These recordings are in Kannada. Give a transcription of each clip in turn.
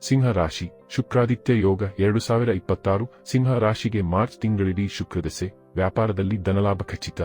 ಸಿಂಹ ರಾಶಿ ಶುಕ್ರಾದಿತ್ಯ ಯೋಗ ಎರಡು ಸಾವಿರ ಇಪ್ಪತ್ತಾರು ಸಿಂಹ ರಾಶಿಗೆ ಮಾರ್ಚ್ ತಿಂಗಳಿಡೀ ಶುಕ್ರದಸೆ, ವ್ಯಾಪಾರದಲ್ಲಿ ಧನಲಾಭ ಖಚಿತ.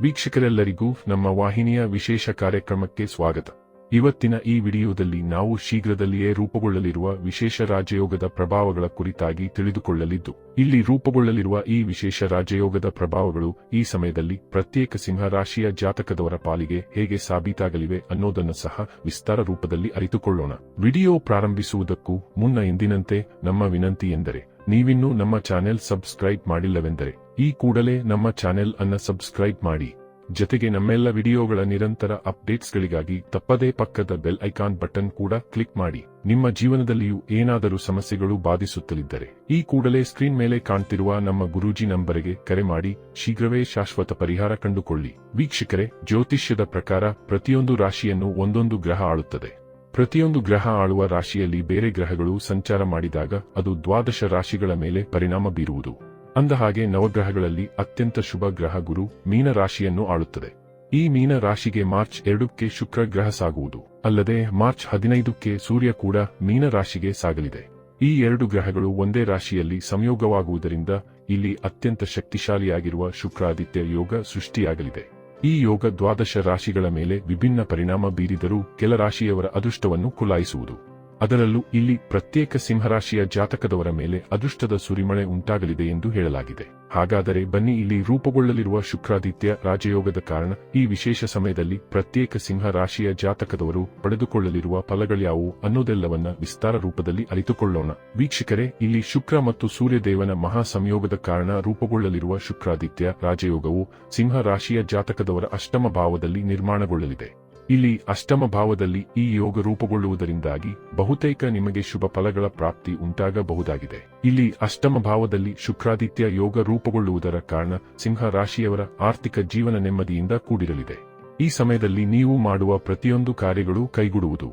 ವೀಕ್ಷಕರೆಲ್ಲರಿಗೂ ನಮ್ಮ ವಾಹಿನಿಯ ವಿಶೇಷ ಕಾರ್ಯಕ್ರಮಕ್ಕೆ ಸ್ವಾಗತ. ಇವತ್ತಿನ ಈ ವಿಡಿಯೋದಲ್ಲಿ ನಾವು ಶೀಘ್ರದಲ್ಲಿಯೇ ರೂಪುಗೊಳ್ಳಲಿರುವ ವಿಶೇಷ ರಾಜಯೋಗದ ಪ್ರಭಾವಗಳ ಕುರಿತಾಗಿ ತಿಳಿದುಕೊಳ್ಳಲಿದ್ದು, ಇಲ್ಲಿ ರೂಪುಗೊಳ್ಳಲಿರುವ ಈ ವಿಶೇಷ ರಾಜಯೋಗದ ಪ್ರಭಾವಗಳು ಈ ಸಮಯದಲ್ಲಿ ಪ್ರತ್ಯೇಕ ಸಿಂಹ ರಾಶಿಯ ಜಾತಕದವರ ಪಾಲಿಗೆ ಹೇಗೆ ಸಾಬೀತಾಗಲಿವೆ ಅನ್ನೋದನ್ನು ಸಹ ವಿಸ್ತಾರ ರೂಪದಲ್ಲಿ ಅರಿತುಕೊಳ್ಳೋಣ. ವಿಡಿಯೋ ಪ್ರಾರಂಭಿಸುವುದಕ್ಕೂ ಮುನ್ನ ಎಂದಿನಂತೆ ನಮ್ಮ ವಿನಂತಿ ಎಂದರೆ, ನೀವಿನ್ನೂ ನಮ್ಮ ಚಾನೆಲ್ ಸಬ್ಸ್ಕ್ರೈಬ್ ಮಾಡಿಲ್ಲವೆಂದರೆ, ಈ ಕೂಡಲೇ ನಮ್ಮ ಚಾನೆಲ್ ಅನ್ನ ಸಬ್ಸ್ಕ್ರೈಬ್ ಮಾಡಿ. ಜೊತೆಗೆ ನಮ್ಮೆಲ್ಲ ವಿಡಿಯೋಗಳ ನಿರಂತರ ಅಪ್ಡೇಟ್ಸ್ಗಳಿಗಾಗಿ ತಪ್ಪದೇ ಪಕ್ಕದ ಬೆಲ್ ಐಕಾನ್ ಬಟನ್ ಕೂಡ ಕ್ಲಿಕ್ ಮಾಡಿ. ನಿಮ್ಮ ಜೀವನದಲ್ಲಿಯೂ ಏನಾದರೂ ಸಮಸ್ಯೆಗಳು ಬಾಧಿಸುತ್ತಲಿದ್ದರೆ ಈ ಕೂಡಲೇ ಸ್ಕ್ರೀನ್ ಮೇಲೆ ಕಾಣ್ತಿರುವ ನಮ್ಮ ಗುರೂಜಿ ನಂಬರಿಗೆ ಕರೆ ಮಾಡಿ ಶೀಘ್ರವೇ ಶಾಶ್ವತ ಪರಿಹಾರ ಕಂಡುಕೊಳ್ಳಿ. ವೀಕ್ಷಕರೇ, ಜ್ಯೋತಿಷ್ಯದ ಪ್ರಕಾರ ಪ್ರತಿಯೊಂದು ರಾಶಿಯನ್ನು ಒಂದೊಂದು ಗ್ರಹ ಆಳುತ್ತದೆ. ಪ್ರತಿಯೊಂದು ಗ್ರಹ ಆಳುವ ರಾಶಿಯಲ್ಲಿ ಬೇರೆ ಗ್ರಹಗಳು ಸಂಚಾರ ಮಾಡಿದಾಗ ಅದು ದ್ವಾದಶ ರಾಶಿಗಳ ಮೇಲೆ ಪರಿಣಾಮ ಬೀರುವುದು. ಅಂದಹಾಗೆ ನವಗ್ರಹಗಳಲ್ಲಿ ಅತ್ಯಂತ ಶುಭ ಗ್ರಹ ಗುರು ಮೀನ ರಾಶಿಯನ್ನು ಆಳುತ್ತದೆ. ಈ ಮೀನ ರಾಶಿಗೆ ಮಾರ್ಚ್ ಎರಡಕ್ಕೆ ಶುಕ್ರ ಗ್ರಹ ಸಾಗುವುದು. ಅಲ್ಲದೆ ಮಾರ್ಚ್ ಹದಿನೈದಕ್ಕೆ ಸೂರ್ಯ ಕೂಡ ಮೀನ ರಾಶಿಗೆ ಸಾಗಲಿದೆ. ಈ ಎರಡು ಗ್ರಹಗಳು ಒಂದೇ ರಾಶಿಯಲ್ಲಿ ಸಂಯೋಗವಾಗುವುದರಿಂದ ಇಲ್ಲಿ ಅತ್ಯಂತ ಶಕ್ತಿಶಾಲಿಯಾಗಿರುವ ಶುಕ್ರಾದಿತ್ಯ ಯೋಗ ಸೃಷ್ಟಿಯಾಗಲಿದೆ. ಈ ಯೋಗ ದ್ವಾದಶ ರಾಶಿಗಳ ಮೇಲೆ ವಿಭಿನ್ನ ಪರಿಣಾಮ ಬೀರಿದರೂ ಕೆಲ ರಾಶಿಯವರ ಅದೃಷ್ಟವನ್ನು ಕುಲಾಯಿಸುವುದು. ಅದರಲ್ಲೂ ಇಲ್ಲಿ ಪ್ರತ್ಯೇಕ ಸಿಂಹರಾಶಿಯ ಜಾತಕದವರ ಮೇಲೆ ಅದೃಷ್ಟದ ಸುರಿಮಳೆ ಉಂಟಾಗಲಿದೆ ಎಂದು ಹೇಳಲಾಗಿದೆ. ಹಾಗಾದರೆ ಬನ್ನಿ ಇಲ್ಲಿ ರೂಪುಗೊಳ್ಳಲಿರುವ ಶುಕ್ರಾದಿತ್ಯ ರಾಜಯೋಗದ ಕಾರಣ ಈ ವಿಶೇಷ ಸಮಯದಲ್ಲಿ ಪ್ರತ್ಯೇಕ ಸಿಂಹ ರಾಶಿಯ ಜಾತಕದವರು ಪಡೆದುಕೊಳ್ಳಲಿರುವ ಫಲಗಳ್ಯಾವು ಅನ್ನೋದೆಲ್ಲವನ್ನ ವಿಸ್ತಾರ ರೂಪದಲ್ಲಿ ಅರಿತುಕೊಳ್ಳೋಣ. ವೀಕ್ಷಕರೇ, ಇಲ್ಲಿ ಶುಕ್ರ ಮತ್ತು ಸೂರ್ಯದೇವನ ಮಹಾ ಸಂಯೋಗದ ಕಾರಣ ರೂಪುಗೊಳ್ಳಲಿರುವ ಶುಕ್ರಾದಿತ್ಯ ರಾಜಯೋಗವು ಸಿಂಹ ರಾಶಿಯ ಜಾತಕದವರ ಅಷ್ಟಮ ಭಾವದಲ್ಲಿ ನಿರ್ಮಾಣಗೊಳ್ಳಲಿದೆ. ಇಲ್ಲಿ ಅಷ್ಟಮ ಭಾವದಲ್ಲಿ ಈ ಯೋಗ ರೂಪುಗೊಳ್ಳುವುದರಿಂದಾಗಿ ಬಹುತೇಕ ನಿಮಗೆ ಶುಭ ಫಲಗಳ ಪ್ರಾಪ್ತಿ ಉಂಟಾಗಬಹುದಾಗಿದೆ. ಇಲ್ಲಿ ಅಷ್ಟಮ ಭಾವದಲ್ಲಿ ಶುಕ್ರಾದಿತ್ಯ ಯೋಗ ರೂಪುಗೊಳ್ಳುವುದರ ಕಾರಣ ಸಿಂಹ ರಾಶಿಯವರ ಆರ್ಥಿಕ ಜೀವನ ನೆಮ್ಮದಿಯಿಂದ ಕೂಡಿರಲಿದೆ. ಈ ಸಮಯದಲ್ಲಿ ನೀವು ಮಾಡುವ ಪ್ರತಿಯೊಂದು ಕಾರ್ಯಗಳು ಕೈಗೂಡುವುದು.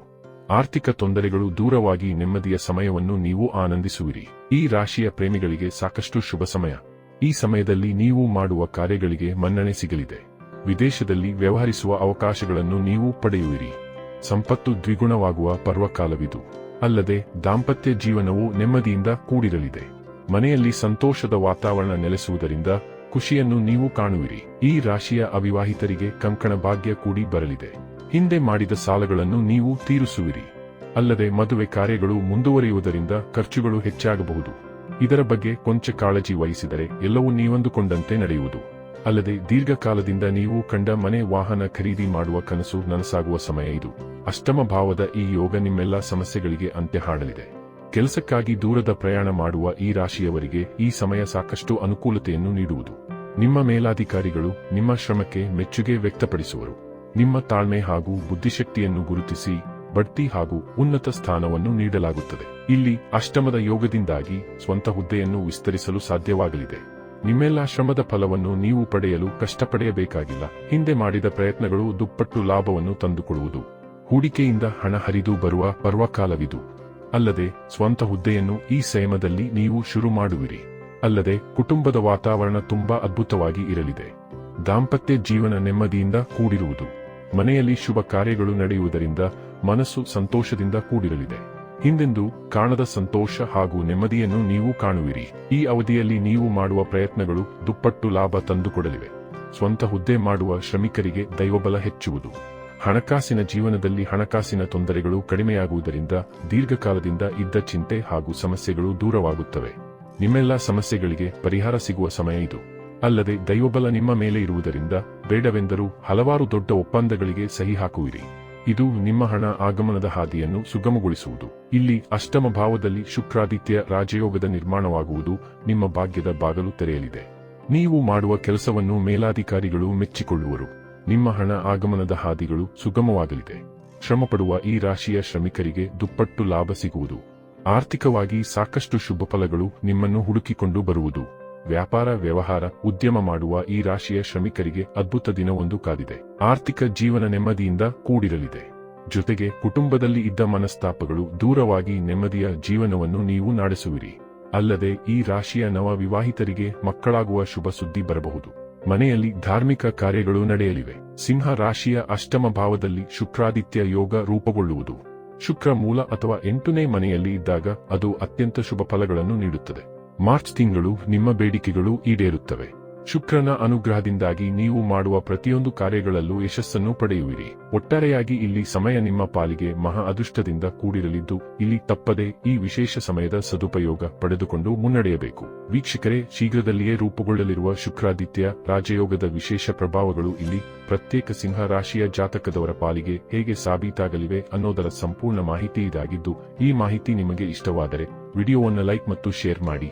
ಆರ್ಥಿಕ ತೊಂದರೆಗಳು ದೂರವಾಗಿ ನೆಮ್ಮದಿಯ ಸಮಯವನ್ನು ನೀವು ಆನಂದಿಸುವಿರಿ. ಈ ರಾಶಿಯ ಪ್ರೇಮಿಗಳಿಗೆ ಸಾಕಷ್ಟು ಶುಭ ಸಮಯ. ಈ ಸಮಯದಲ್ಲಿ ನೀವು ಮಾಡುವ ಕಾರ್ಯಗಳಿಗೆ ಮನ್ನಣೆ ಸಿಗಲಿದೆ. ವಿದೇಶದಲ್ಲಿ ವ್ಯವಹರಿಸುವ ಅವಕಾಶಗಳನ್ನು ನೀವು ಪಡೆಯುವಿರಿ. ಸಂಪತ್ತು ದ್ವಿಗುಣವಾಗುವ ಪರ್ವಕಾಲವಿದು. ಅಲ್ಲದೆ ದಾಂಪತ್ಯ ಜೀವನವು ನೆಮ್ಮದಿಯಿಂದ ಕೂಡಿರಲಿದೆ. ಮನೆಯಲ್ಲಿ ಸಂತೋಷದ ವಾತಾವರಣ ನೆಲೆಸುವುದರಿಂದ ಖುಷಿಯನ್ನು ನೀವು ಕಾಣುವಿರಿ. ಈ ರಾಶಿಯ ಅವಿವಾಹಿತರಿಗೆ ಕಂಕಣ ಭಾಗ್ಯ ಕೂಡಿ ಬರಲಿದೆ. ಹಿಂದೆ ಮಾಡಿದ ಸಾಲಗಳನ್ನು ನೀವು ತೀರಿಸುವಿರಿ. ಅಲ್ಲದೆ ಮದುವೆ ಕಾರ್ಯಗಳು ಮುಂದುವರಿಯುವುದರಿಂದ ಖರ್ಚುಗಳು ಹೆಚ್ಚಾಗಬಹುದು. ಇದರ ಬಗ್ಗೆ ಕೊಂಚ ಕಾಳಜಿ ವಹಿಸಿದರೆ ಎಲ್ಲವೂ ನೀವಂದುಕೊಂಡಂತೆ ನಡೆಯುವುದು. ಅಲ್ಲದೆ ದೀರ್ಘಕಾಲದಿಂದ ನೀವು ಕಂಡ ಮನೆ ವಾಹನ ಖರೀದಿ ಮಾಡುವ ಕನಸು ನನಸಾಗುವ ಸಮಯ ಇದು. ಅಷ್ಟಮ ಭಾವದ ಈ ಯೋಗ ನಿಮ್ಮೆಲ್ಲ ಸಮಸ್ಯೆಗಳಿಗೆ ಅಂತ್ಯ ಹಾಡಲಿದೆ. ಕೆಲಸಕ್ಕಾಗಿ ದೂರದ ಪ್ರಯಾಣ ಮಾಡುವ ಈ ರಾಶಿಯವರಿಗೆ ಈ ಸಮಯ ಸಾಕಷ್ಟು ಅನುಕೂಲತೆಯನ್ನು ನೀಡುವುದು. ನಿಮ್ಮ ಮೇಲಾಧಿಕಾರಿಗಳು ನಿಮ್ಮ ಶ್ರಮಕ್ಕೆ ಮೆಚ್ಚುಗೆ ವ್ಯಕ್ತಪಡಿಸುವರು. ನಿಮ್ಮ ತಾಳ್ಮೆ ಹಾಗೂ ಬುದ್ಧಿಶಕ್ತಿಯನ್ನು ಗುರುತಿಸಿ ಬಡ್ತಿ ಹಾಗೂ ಉನ್ನತ ಸ್ಥಾನವನ್ನು ನೀಡಲಾಗುತ್ತದೆ. ಇಲ್ಲಿ ಅಷ್ಟಮದ ಯೋಗದಿಂದಾಗಿ ಸ್ವಂತ ಹುದ್ದೆಯನ್ನು ವಿಸ್ತರಿಸಲು ಸಾಧ್ಯವಾಗಲಿದೆ. ನಿಮ್ಮೆಲ್ಲ ಶ್ರಮದ ಫಲವನ್ನು ನೀವು ಪಡೆಯಲು ಕಷ್ಟಪಡೆಯಬೇಕಾಗಿಲ್ಲ. ಹಿಂದೆ ಮಾಡಿದ ಪ್ರಯತ್ನಗಳು ದುಪ್ಪಟ್ಟು ಲಾಭವನ್ನು ತಂದುಕೊಡುವುದು. ಹೂಡಿಕೆಯಿಂದ ಹಣ ಹರಿದು ಬರುವ ಪರ್ವಕಾಲವಿದು. ಅಲ್ಲದೆ, ಸ್ವಂತ ಹುದ್ದೆಯನ್ನು ಈ ಸಂಯಮದಲ್ಲಿ ನೀವು ಶುರು ಮಾಡುವಿರಿ. ಅಲ್ಲದೆ, ಕುಟುಂಬದ ವಾತಾವರಣ ತುಂಬಾ ಅದ್ಭುತವಾಗಿ ಇರಲಿದೆ. ದಾಂಪತ್ಯ ಜೀವನ ನೆಮ್ಮದಿಯಿಂದ ಕೂಡಿರುವುದು. ಮನೆಯಲ್ಲಿ ಶುಭ ಕಾರ್ಯಗಳು ನಡೆಯುವುದರಿಂದ ಮನಸ್ಸು ಸಂತೋಷದಿಂದ ಕೂಡಿರಲಿದೆ. ಹಿಂದೆಂದು ಕಾಣದ ಸಂತೋಷ ಹಾಗೂ ನೆಮ್ಮದಿಯನ್ನು ನೀವು ಕಾಣುವಿರಿ. ಈ ಅವಧಿಯಲ್ಲಿ ನೀವು ಮಾಡುವ ಪ್ರಯತ್ನಗಳು ದುಪ್ಪಟ್ಟು ಲಾಭ ತಂದುಕೊಡಲಿವೆ. ಸ್ವಂತ ಹುದ್ದೆ ಮಾಡುವ ಶ್ರಮಿಕರಿಗೆ ದೈವಬಲ ಹೆಚ್ಚುವುದು. ಹಣಕಾಸಿನ ಜೀವನದಲ್ಲಿ ಹಣಕಾಸಿನ ತೊಂದರೆಗಳು ಕಡಿಮೆಯಾಗುವುದರಿಂದ ದೀರ್ಘಕಾಲದಿಂದ ಇದ್ದ ಚಿಂತೆ ಹಾಗೂ ಸಮಸ್ಯೆಗಳು ದೂರವಾಗುತ್ತವೆ. ನಿಮ್ಮೆಲ್ಲ ಸಮಸ್ಯೆಗಳಿಗೆ ಪರಿಹಾರ ಸಿಗುವ ಸಮಯ ಇದು. ಅಲ್ಲದೆ ದೈವಬಲ ನಿಮ್ಮ ಮೇಲೆ ಇರುವುದರಿಂದ ಬೇಡವೆಂದರೂ ಹಲವಾರು ದೊಡ್ಡ ಒಪ್ಪಂದಗಳಿಗೆ ಸಹಿ ಹಾಕುವಿರಿ. ಇದು ನಿಮ್ಮ ಹಣ ಆಗಮನದ ಹಾದಿಯನ್ನು ಸುಗಮಗೊಳಿಸುವುದು. ಇಲ್ಲಿ ಅಷ್ಟಮ ಭಾವದಲ್ಲಿ ಶುಕ್ರಾದಿತ್ಯ ರಾಜಯೋಗದ ನಿರ್ಮಾಣವಾಗುವುದು ನಿಮ್ಮ ಭಾಗ್ಯದ ಬಾಗಲು ತೆರೆಯಲಿದೆ. ನೀವು ಮಾಡುವ ಕೆಲಸವನ್ನು ಮೇಲಾಧಿಕಾರಿಗಳು ಮೆಚ್ಚಿಕೊಳ್ಳುವರು. ನಿಮ್ಮ ಹಣ ಆಗಮನದ ಹಾದಿಗಳು ಸುಗಮವಾಗಲಿದೆ. ಶ್ರಮಪಡುವ ಈ ರಾಶಿಯ ಶ್ರಮಿಕರಿಗೆ ದುಪ್ಪಟ್ಟು ಲಾಭ ಸಿಗುವುದು. ಆರ್ಥಿಕವಾಗಿ ಸಾಕಷ್ಟು ಶುಭ ಫಲಗಳು ನಿಮ್ಮನ್ನು ಹುಡುಕಿಕೊಂಡು ಬರುವುದು. ವ್ಯಾಪಾರ ವ್ಯವಹಾರ, ಉದ್ಯಮ ಮಾಡುವ ಈ ರಾಶಿಯ ಶ್ರಮಿಕರಿಗೆ ಅದ್ಭುತ ದಿನವೊಂದು ಕಾದಿದೆ. ಆರ್ಥಿಕ ಜೀವನ ನೆಮ್ಮದಿಯಿಂದ ಕೂಡಿರಲಿದೆ. ಜೊತೆಗೆ ಕುಟುಂಬದಲ್ಲಿ ಇದ್ದ ಮನಸ್ತಾಪಗಳು ದೂರವಾಗಿ ನೆಮ್ಮದಿಯ ಜೀವನವನ್ನು ನೀವು ನಡೆಸುವಿರಿ. ಅಲ್ಲದೆ ಈ ರಾಶಿಯ ನವ ವಿವಾಹಿತರಿಗೆ ಮಕ್ಕಳಾಗುವ ಶುಭ ಸುದ್ದಿ ಬರಬಹುದು. ಮನೆಯಲ್ಲಿ ಧಾರ್ಮಿಕ ಕಾರ್ಯಗಳು ನಡೆಯಲಿವೆ. ಸಿಂಹ ರಾಶಿಯ ಅಷ್ಟಮ ಭಾವದಲ್ಲಿ ಶುಕ್ರಾದಿತ್ಯ ಯೋಗ ರೂಪುಗೊಳ್ಳುವುದು. ಶುಕ್ರ ಮೂಲ ಅಥವಾ ಎಂಟನೇ ಮನೆಯಲ್ಲಿ ಇದ್ದಾಗ ಅದು ಅತ್ಯಂತ ಶುಭ ಫಲಗಳನ್ನು ನೀಡುತ್ತದೆ. ಮಾರ್ಚ್ ತಿಂಗಳು ನಿಮ್ಮ ಬೇಡಿಕೆಗಳು ಈಡೇರುತ್ತವೆ. ಶುಕ್ರನ ಅನುಗ್ರಹದಿಂದಾಗಿ ನೀವು ಮಾಡುವ ಪ್ರತಿಯೊಂದು ಕಾರ್ಯಗಳಲ್ಲೂ ಯಶಸ್ಸನ್ನು ಪಡೆಯುವಿರಿ. ಒಟ್ಟಾರೆಯಾಗಿ ಇಲ್ಲಿ ಸಮಯ ನಿಮ್ಮ ಪಾಲಿಗೆ ಮಹಾ ಅದೃಷ್ಟದಿಂದ ಕೂಡಿರಲಿದ್ದು, ಇಲ್ಲಿ ತಪ್ಪದೆ ಈ ವಿಶೇಷ ಸಮಯದ ಸದುಪಯೋಗ ಪಡೆದುಕೊಂಡು ಮುನ್ನಡೆಯಬೇಕು. ವೀಕ್ಷಕರೇ, ಶೀಘ್ರದಲ್ಲಿಯೇ ರೂಪುಗೊಳ್ಳಲಿರುವ ಶುಕ್ರಾದಿತ್ಯ ರಾಜಯೋಗದ ವಿಶೇಷ ಪ್ರಭಾವಗಳು ಇಲ್ಲಿ ಪ್ರತ್ಯೇಕ ಸಿಂಹ ರಾಶಿಯ ಜಾತಕದವರ ಪಾಲಿಗೆ ಹೇಗೆ ಸಾಬೀತಾಗಲಿವೆ ಅನ್ನೋದರ ಸಂಪೂರ್ಣ ಮಾಹಿತಿ ಇದಾಗಿದ್ದು, ಈ ಮಾಹಿತಿ ನಿಮಗೆ ಇಷ್ಟವಾದರೆ ವಿಡಿಯೋವನ್ನು ಲೈಕ್ ಮತ್ತು ಶೇರ್ ಮಾಡಿ.